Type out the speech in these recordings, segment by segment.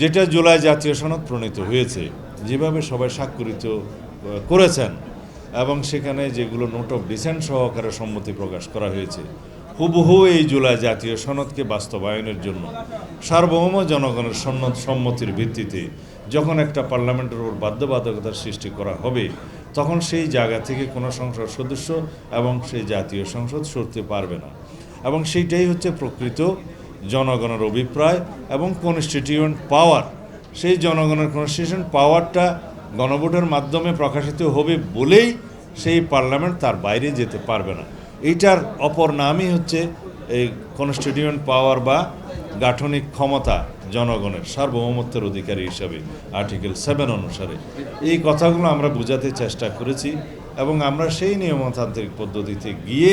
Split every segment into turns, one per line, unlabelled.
যেটা জুলাই জাতীয় সনদ প্রণীত হয়েছে, যেভাবে সবাই স্বাক্ষরিত করেছেন এবং সেখানে যেগুলো নোট অফ ডিসেন্ট সহকারে সম্মতি প্রকাশ করা হয়েছে, হুবহু এই জুলাই জাতীয় সনদকে বাস্তবায়নের জন্য সার্বভৌম জনগণের সন্ন্যত সম্মতির ভিত্তিতে যখন একটা পার্লামেন্টের উপর বাধ্যবাধকতার সৃষ্টি করা হবে, তখন সেই জায়গা থেকে কোনো সংসদ সদস্য এবং সেই জাতীয় সংসদ সরতে পারবে না। এবং সেইটাই হচ্ছে প্রকৃত জনগণের অভিপ্রায় এবং কনস্টিটিউয়েন্ট পাওয়ার। সেই জনগণের কনস্টিটিউশন পাওয়ারটা গণভোটের মাধ্যমে প্রকাশিত হবে বলেই সেই পার্লামেন্ট তার বাইরে যেতে পারবে না। এইটার অপর নামই হচ্ছে এই কনস্টিটিউয়েন্ট পাওয়ার বা গাঠনিক ক্ষমতা জনগণের, সার্বভৌমত্বের অধিকারী হিসাবে আর্টিকেল সেভেন অনুসারে। এই কথাগুলো আমরা বোঝাতে চেষ্টা করেছি। এবং আমরা সেই নিয়মতান্ত্রিক পদ্ধতিতে গিয়ে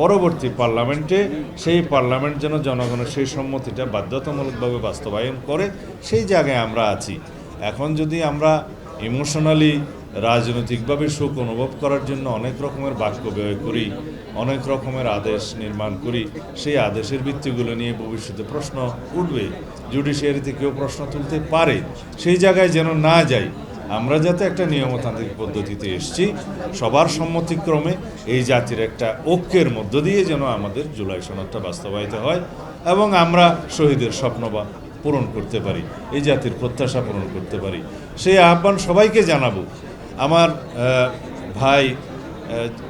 পরবর্তী পার্লামেন্টে সেই পার্লামেন্ট যেন জনগণের সেই সম্মতিটা বাধ্যতামূলকভাবে বাস্তবায়ন করে, সেই জায়গায় আমরা আছি। এখন যদি আমরা ইমোশনালি, রাজনৈতিকভাবে সুখ অনুভব করার জন্য অনেক রকমের বাক্য ব্যয় করি, অনেক রকমের আদেশ নির্মাণ করি, সেই আদেশের ভিত্তিগুলো নিয়ে ভবিষ্যতে প্রশ্ন উঠবে, জুডিশিয়ারিতে কেউ প্রশ্ন তুলতে পারে, সেই জায়গায় যেন না যাই আমরা যাতে একটা নিয়মতান্ত্রিক পদ্ধতিতে এসছি, সবার সম্মতিক্রমে এই জাতির একটা ঐক্যের মধ্য দিয়ে যেন আমাদের জুলাই সনদটা বাস্তবায়িত হয় এবং আমরা শহীদের স্বপ্ন বা পূরণ করতে পারি, এই জাতির প্রত্যাশা পূরণ করতে পারি। সেই আহ্বান সবাইকে জানাব। আমার ভাই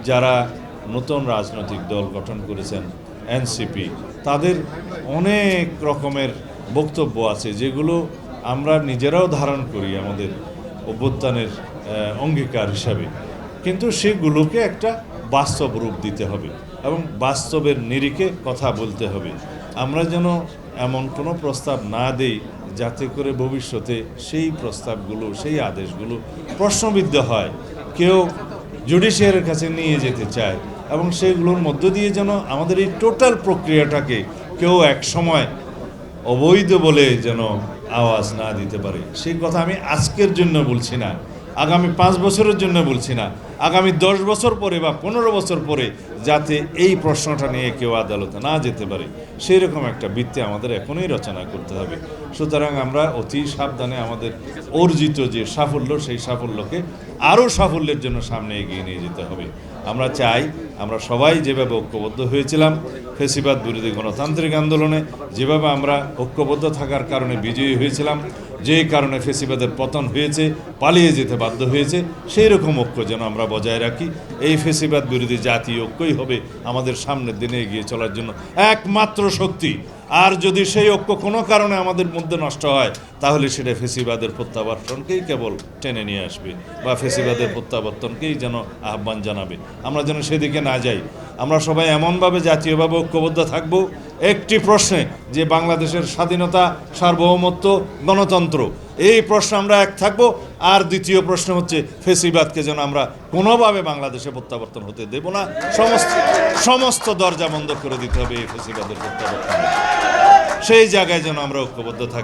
যারা নতুন রাজনৈতিক দল গঠন করেছেন, এনসিপি, তাদের অনেক রকমের বক্তব্য আছে যেগুলো আমরা নিজেরাও ধারণ করি আমাদের অভ্যুত্থানের অঙ্গীকার হিসাবে। কিন্তু সেগুলোকে একটা বাস্তব রূপ দিতে হবে এবং বাস্তবের নিরিখে কথা বলতে হবে। আমরা যেন এমন কোনো প্রস্তাব না দেই যাতে করে ভবিষ্যতে সেই প্রস্তাবগুলো, সেই আদেশগুলো প্রশ্নবিদ্ধ হয়। কেউ জুডিশিয়ারের কাছে নিয়ে যেতে চায় এবং সেগুলোর মধ্য দিয়ে যেন আমাদের এই টোটাল প্রক্রিয়াটাকে কেউ এক সময় অবৈধ বলে যেন আওয়াজ না দিতে পারে। সেই কথা আমি আজকের জন্য বলছি না। আগামী পাঁচ বছরের জন্য বলছি না। আগামী দশ বছর পরে বা পনেরো বছর পরে যাতে এই প্রশ্নটা নিয়ে কেউ আদালতে না যেতে পারে সেই রকম একটা বৃত্তি আমাদের এখনই রচনা করতে হবে। সুতরাং আমরা অতি সাবধানে আমাদের অর্জিত যে সাফল্য, সেই সাফল্যকে আরও সাফল্যের জন্য সামনে এগিয়ে নিয়ে যেতে হবে। আমরা চাই আমরা সবাই যেভাবে ঐক্যবদ্ধ হয়েছিলাম ফেসিবাদ বিরোধী গণতান্ত্রিক আন্দোলনে, যেভাবে আমরা ঐক্যবদ্ধ থাকার কারণে বিজয়ী হয়েছিলাম যে কারণে ফেসিবাদের পতন হয়েছে, পালিয়ে যেতে বাধ্য হয়েছে সেই রকম ঐক্য যেন আমরা বজায় রাখি। এই ফেসিবাদ বিরোধী জাতীয় ঐক্যই হবে আমাদের সামনের দিনে এগিয়ে চলার জন্য। একমাত্র শক্তি। আর যদি সেই ঐক্য কোনো কারণে আমাদের মধ্যে নষ্ট হয়, তাহলে সেটা ফেসিবাদের প্রত্যাবর্তনকেই কেবল টেনে নিয়ে আসবে বা ফেসিবাদের প্রত্যাবর্তনকেই যেন আহ্বান জানাবে। আমরা যেন সেদিকে না যাই। আমরা সবাই এমনভাবে জাতীয়ভাবে ঐক্যবদ্ধ থাকব। একটি প্রশ্নে, যে বাংলাদেশের স্বাধীনতা সার্বভৌমত্ব গণতন্ত্র এই প্রশ্ন আমরা এক থাকব। আর দ্বিতীয় প্রশ্ন হচ্ছে, ফেসিবাদকে যেন আমরা কোনোভাবে বাংলাদেশে প্রত্যাবর্তন হতে দেব না, সমস্ত সমস্ত দরজা বন্ধ করে দিতে হবে এই ফেসিবাদের প্রত্যাবর্তন। সেই জায়গায় যেন আমরা ঐক্যবদ্ধ থাকি।